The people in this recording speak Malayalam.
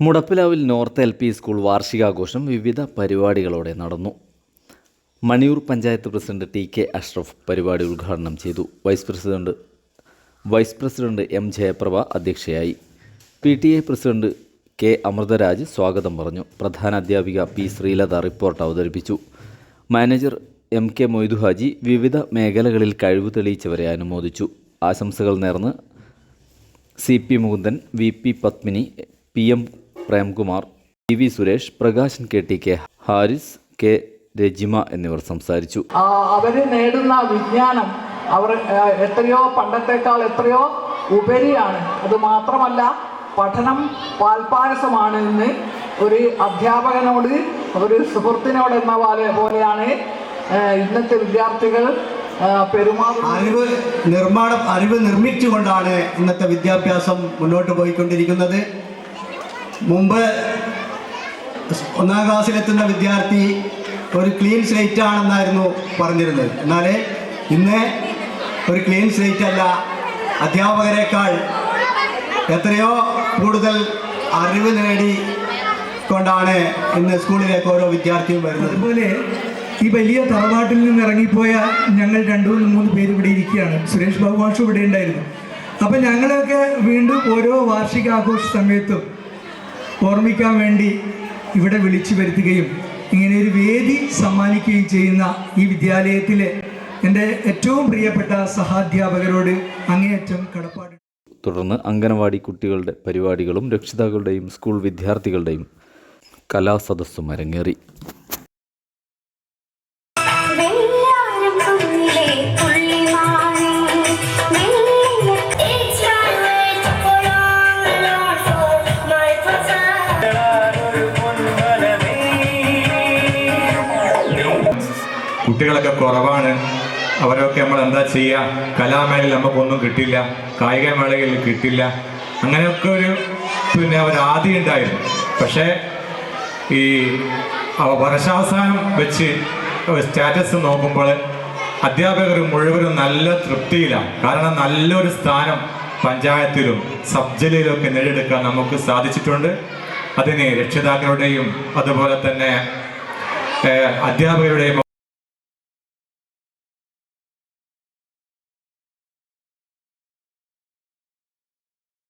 മുടപ്പിലാവിൽ നോർത്ത് എൽ പി സ്കൂൾ വാർഷികാഘോഷം വിവിധ പരിപാടികളോടെ നടന്നു. Maniyur panchayat president T K Ashraf പരിപാടി ഉദ്ഘാടനം ചെയ്തു. Vice president vice president M Jayaprabha അധ്യക്ഷയായി. P T A president K Amritharaj സ്വാഗതം പറഞ്ഞു. പ്രധാന അധ്യാപിക പി ശ്രീലത റിപ്പോർട്ട് അവതരിപ്പിച്ചു. മാനേജർ എം കെ മൊയ്തുഹാജി വിവിധ മേഖലകളിൽ കഴിവ് തെളിയിച്ചവരെ അനുമോദിച്ചു. ആശംസകൾ നേർന്ന് C P Mukundan V P Padmini P M Premkumar T V Suresh Prakashan K T K Haris K Rejima എന്നിവർ സംസാരിച്ചു. അവർ നേടുന്ന വിജ്ഞാനം അവർ എത്രയോ പണ്ടത്തെക്കാൾ എത്രയോ ഉപരിയാണ്. അത് മാത്രമല്ല പഠനം പാൽപ്പായസമാണ് എന്ന് ഒരു അധ്യാപകനോട് ഒരു സുഹൃത്തിനോട് എന്ന പോലെ പോലെയാണ് ഇന്നത്തെ വിദ്യാർത്ഥികൾ അറിവ് നിർമ്മാണം അറിവ് നിർമ്മിച്ചുകൊണ്ടാണ് ഇന്നത്തെ വിദ്യാഭ്യാസം മുന്നോട്ട് പോയിക്കൊണ്ടിരിക്കുന്നത്. മുമ്പ് ഒന്നാം ക്ലാസ്സിലെത്തുന്ന വിദ്യാർത്ഥി ഒരു ക്ലീൻ സ്ലേറ്റ് ആണെന്നായിരുന്നു പറഞ്ഞിരുന്നത്. എന്നാൽ ഇന്ന് ഒരു ക്ലീൻ സ്ലേറ്റ് അല്ല അധ്യാപകരെക്കാൾ എത്രയോ കൂടുതൽ അറിവ് നേടി കൊണ്ടാണ് ഇന്ന് സ്കൂളിലേക്ക് ഓരോ വിദ്യാർത്ഥിയും വരുന്നത്. അതുപോലെ ഈ വലിയ തറവാട്ടിൽ നിന്ന് ഇറങ്ങിപ്പോയ ഞങ്ങൾ രണ്ടു മൂന്ന് പേര് ഇവിടെ ഇരിക്കുകയാണ്. സുരേഷ് ബാബു ഇവിടെ ഉണ്ടായിരുന്നു. അപ്പം ഞങ്ങളൊക്കെ വീണ്ടും ഓരോ വാർഷിക ആഘോഷ സമയത്തും ഓർമ്മിക്കാൻ വേണ്ടി ഇവിടെ വിളിച്ചു വരുത്തുകയും ഇങ്ങനെ ഒരു വേദി സമ്മാനിക്കുകയും ചെയ്യുന്ന ഈ വിദ്യാലയത്തിലെ എന്റെ ഏറ്റവും പ്രിയപ്പെട്ട സഹാധ്യാപകരോട് അങ്ങേയറ്റം കടപ്പാട്. തുടർന്ന് അംഗനവാടി കുട്ടികളുടെ പരിപാടികളും രക്ഷിതാക്കളുടെയും സ്കൂൾ വിദ്യാർത്ഥികളുടെയും കലാസദസ്സും അരങ്ങേറി. കുട്ടികളൊക്കെ കുറവാണ്. അവരൊക്കെ നമ്മൾ എന്താ ചെയ്യുക കലാമേളയിൽ നമുക്കൊന്നും കിട്ടില്ല. കായിക മേളയിൽ കിട്ടില്ല. അങ്ങനെയൊക്കെ ഒരു പിന്നെ ഒരു ആദ്യം ഉണ്ടായിരുന്നു. പക്ഷേ ഈ വർഷാവസാനം വെച്ച് സ്റ്റാറ്റസ് നോക്കുമ്പോൾ അധ്യാപകർ മുഴുവനും നല്ല തൃപ്തിയിലാണ്. കാരണം നല്ലൊരു സ്ഥാനം പഞ്ചായത്തിലും സബ് ജില്ലയിലൊക്കെ നേടിയെടുക്കാൻ നമുക്ക് സാധിച്ചിട്ടുണ്ട്. അതിന് രക്ഷിതാക്കളുടെയും അതുപോലെ തന്നെ അധ്യാപകരുടെയും